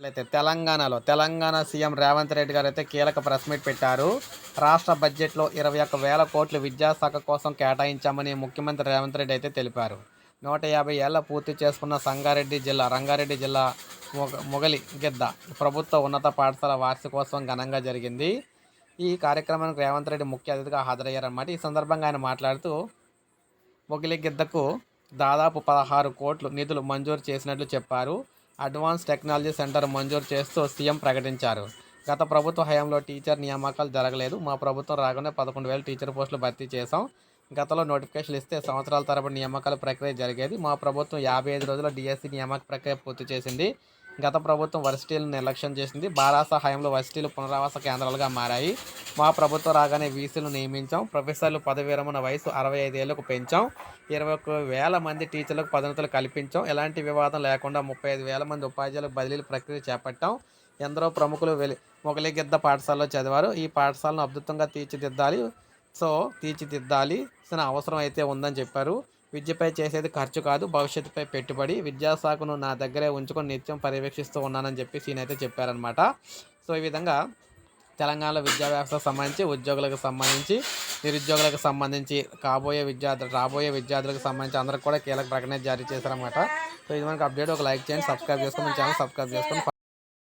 అయితే తెలంగాణలో తెలంగాణ సీఎం రేవంత్ రెడ్డి గారు అయితే కీలక ప్రెస్ మీట్ పెట్టారు. రాష్ట్ర బడ్జెట్లో ఇరవై ఒక్క వేల కోట్లు విద్యాశాఖ కోసం కేటాయించామని ముఖ్యమంత్రి రేవంత్ రెడ్డి అయితే తెలిపారు. నూట యాభై ఏళ్ళ పూర్తి చేసుకున్న సంగారెడ్డి జిల్లా రంగారెడ్డి జిల్లా మొగ మొగలి గిద్ద ప్రభుత్వ ఉన్నత పాఠశాల వార్షికోత్సవం ఘనంగా జరిగింది. ఈ కార్యక్రమానికి రేవంత్ రెడ్డి ముఖ్య అతిథిగా హాజరయ్యారన్నమాట. ఈ సందర్భంగా ఆయన మాట్లాడుతూ మొగిలి గిద్దకు దాదాపు పదహారు కోట్లు నిధులు మంజూరు చేసినట్లు చెప్పారు. అడ్వాన్స్ టెక్నాలజీ సెంటర్ మంజూరు చేస్తూ సీఎం ప్రకటించారు. గత ప్రభుత్వ హయాంలో టీచర్ నియామకాలు జరగలేదు. మా ప్రభుత్వం రాగానే పదకొండు వేల టీచర్ పోస్టులు భర్తీ చేశాం. గతంలో నోటిఫికేషన్లు ఇస్తే సంవత్సరాల తరబడి నియామకాల ప్రక్రియ జరిగేది. మా ప్రభుత్వం యాభై ఐదు రోజుల డిఎస్సి నియామక ప్రక్రియ పూర్తి చేసింది. గత ప్రభుత్వం వర్సిటీలను నిర్లక్ష్యం చేసింది. బారాస హయాంలో వర్సిటీలు పునరావాస కేంద్రాలుగా మారాయి. మా ప్రభుత్వం రాగానే వీసీలు నియమించాం. ప్రొఫెసర్లు పదవి విరమణ వయసు అరవై ఐదేళ్ళకు పెంచాం. ఇరవై ఒక్క వేల మంది టీచర్లకు పదోన్నతులు కల్పించాం. ఎలాంటి వివాదం లేకుండా ముప్పై ఐదు వేల మంది ఉపాధ్యాయులకు బదిలీల ప్రక్రియ చేపట్టాం. ఎందరో ప్రముఖులు వెలి మొగలిగిద్ద పాఠశాలలో చదివారు. ఈ పాఠశాలను అద్భుతంగా తీర్చిదిద్దాలి. సో తీర్చిదిద్దాలి అవసరం అయితే ఉందని చెప్పారు. విద్యపై చేసేది ఖర్చు కాదు భవిష్యత్తుపై పెట్టుబడి. విద్యాశాఖను నా దగ్గరే ఉంచుకొని నిత్యం పర్యవేక్షిస్తూ ఉన్నానని చెప్పి ఈయన అయితే చెప్పారనమాట సో ఈ విధంగా తెలంగాణలో విద్యా వ్యవస్థకు సంబంధించి ఉద్యోగులకు సంబంధించి నిరుద్యోగులకు సంబంధించి కాబోయే విద్యార్థులు రాబోయే విద్యార్థులకు సంబంధించి అందరికి కూడా కీలక ప్రకటన జారీ చేశారన్నమాట. సో ఇది మనకు అప్డేట్. ఒక లైక్ చేయండి సబ్స్క్రైబ్ చేసుకుని ఛానల్ సబ్స్క్రైబ్ చేసుకొని